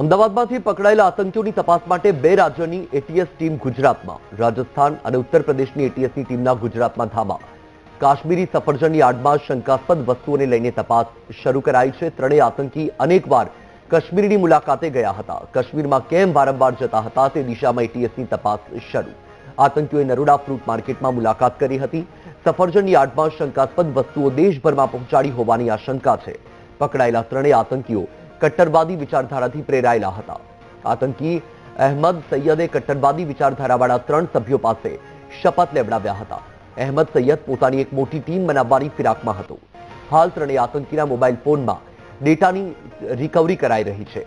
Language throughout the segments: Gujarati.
અમદાવાદમાંથી પકડાયેલા આતંકીઓની તપાસ માટે બે રાજ્યની એટીએસ ટીમ ગુજરાતમાં, રાજસ્થાન અને ઉત્તર પ્રદેશની એટીએસની ટીમના ગુજરાતમાં ધામા કાશ્મીરી સફરજનની આડમાં શંકાસ્પદ વસ્તુઓને લઈને તપાસ શરૂ કરાઈ છે. ત્રણેય આતંકી અનેકવાર કાશ્મીરની મુલાકાતે ગયા હતા. કાશ્મીરમાં કેમ વારંવાર જતા હતા તે દિશામાં એટીએસની તપાસ શરૂ. આતંકીઓએ નરોડા ફ્રૂટ માર્કેટમાં મુલાકાત કરી હતી. સફરજનની આડમાં શંકાસ્પદ વસ્તુઓ દેશભરમાં પહોંચાડી હોવાની આશંકા છે. પકડાયેલા ત્રણેય આતંકીઓ કટ્ટરવાદી વિચારધારાથી પ્રેરાયેલા હતા. આતંકી અહેમદ સૈયદે કટ્ટરવાદી વિચારધારાવાળા ત્રણ સભ્યો પાસે શપથ લેવડાવ્યા હતા. અહેમદ સૈયદ પોતાની એક મોટી ટીમ બનાવવાની ફિરાકમાં હતો. હાલ ત્રણેય આતંકીના મોબાઈલ ફોનમાં ડેટાની રિકવરી કરાઈ રહી છે.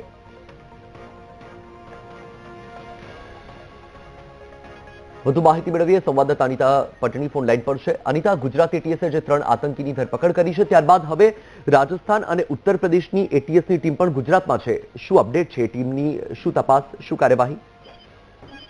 વધુ માહિતી મેળવીએ સંવાદદાતા અનિતા પટણી ફોન લાઈન પર છે. અનિતા ગુજરાત એટીએસે જે ત્રણ આતંકીની ધરપકડ કરી છે ત્યારબાદ હવે રાજસ્થાન અને ઉત્તર પ્રદેશની એટીએસની ટીમ પણ ગુજરાતમાં છે. શું અપડેટ છે ટીમની? શું તપાસ? શું કાર્યવાહી?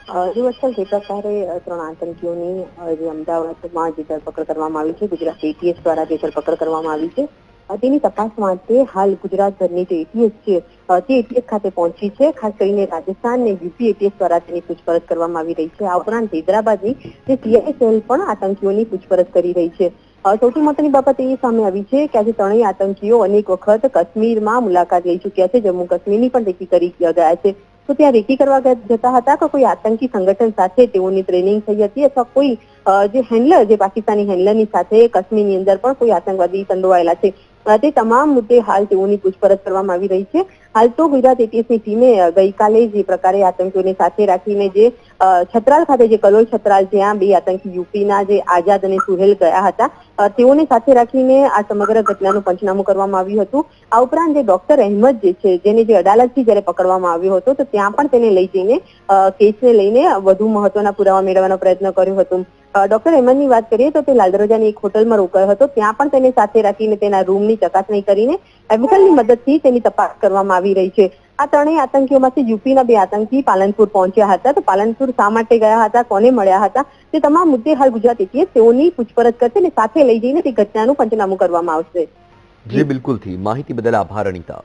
અ, જે પ્રકારે ત્રણ આતંકીઓની જે અમદાવાદમાં જે ધરપકડ કરવામાં આવી છે ગુજરાત એટીએસ દ્વારા જે ધરપકડ કરવામાં આવી છે તેની તપાસ માટે હાલ ગુજરાતભરની જે એટીએસ છે તે એટીએસ ખાતે પહોંચી છે, ખાસ કરીને રાજસ્થાન અને યુપી એટીએસ દ્વારા તેની પૂછપરછ કરવામાં આવી રહી છે. આ ઉપરાંત હૈદરાબાદની જે સીઆઈ પણ આતંકીઓની પૂછપરછ કરી રહી છે. સૌથી મહત્વની બાબત એ સામે આવી છે કે આજે ત્રણેય આતંકીઓ અનેક વખત કાશ્મીરમાં મુલાકાત લઈ ચૂક્યા છે. જમ્મુ કાશ્મીરની પણ રેકી કરી ગયા છે. તો ત્યાં રેકી કરવા જતા હતા કે કોઈ આતંકી સંગઠન સાથે તેઓની ટ્રેનિંગ થઈ હતી અથવા કોઈ જે હેન્ડલર જે પાકિસ્તાની હેન્ડલરની સાથે કાશ્મીરની અંદર પણ કોઈ આતંકવાદી સંડોવાયેલા છે? તે તમામ મુદ્દે હાલ તેઓની પૂછપરછ કરવામાં આવી રહી છે. હાલ તો ગુજરાત એટીએસની ટીમે ગઈકાલે જે પ્રકારે આતંકીઓને સાથે રાખીને જે છત્રાલ ખાતે જે કલોલ છત્રાલ જ્યાં બે આતંકી યુપીના જે આઝાદ અને સુહેલ ગયા હતા તેઓને સાથે રાખીને આ સમગ્ર ઘટનાનું પંચનામું કરવામાં આવ્યું હતું. આ ઉપરાંત જે ડોક્ટર અહેમદ જે છે, જેને જે અદાલતથી જ્યારે પકડવામાં આવ્યો હતો, તો ત્યાં પણ તેને લઈ જઈને કેસને લઈને વધુ મહત્વના પુરાવા મેળવવાનો પ્રયત્ન કર્યો હતો. ડોક્ટર અહેમદની વાત કરીએ તો તે લાલદરોજાની એક હોટલમાં રોકાયો હતો. ત્યાં પણ તેને સાથે રાખીને તેના રૂમની ચકાસણી કરીને એમિકલની મદદથી તેની તપાસ કરવામાં આવી રહી છે. આ ત્રણેય આતંકીઓમાંથી યુપીના બે આતંકી પાલનપુર પહોંચ્યા હતા. તો પાલનપુર શા માટે ગયા હતા? કોને મળ્યા હતા? તે તમામ મુદ્દે હાલ ગુજરાત એટીએસ તેઓની પૂછપરછ કરશે અને સાથે લઈ જઈને તે ઘટનાનું પંચનામું કરવામાં આવશે. જી, બિલકુલથી. માહિતી બદલ આભાર, અનિતા.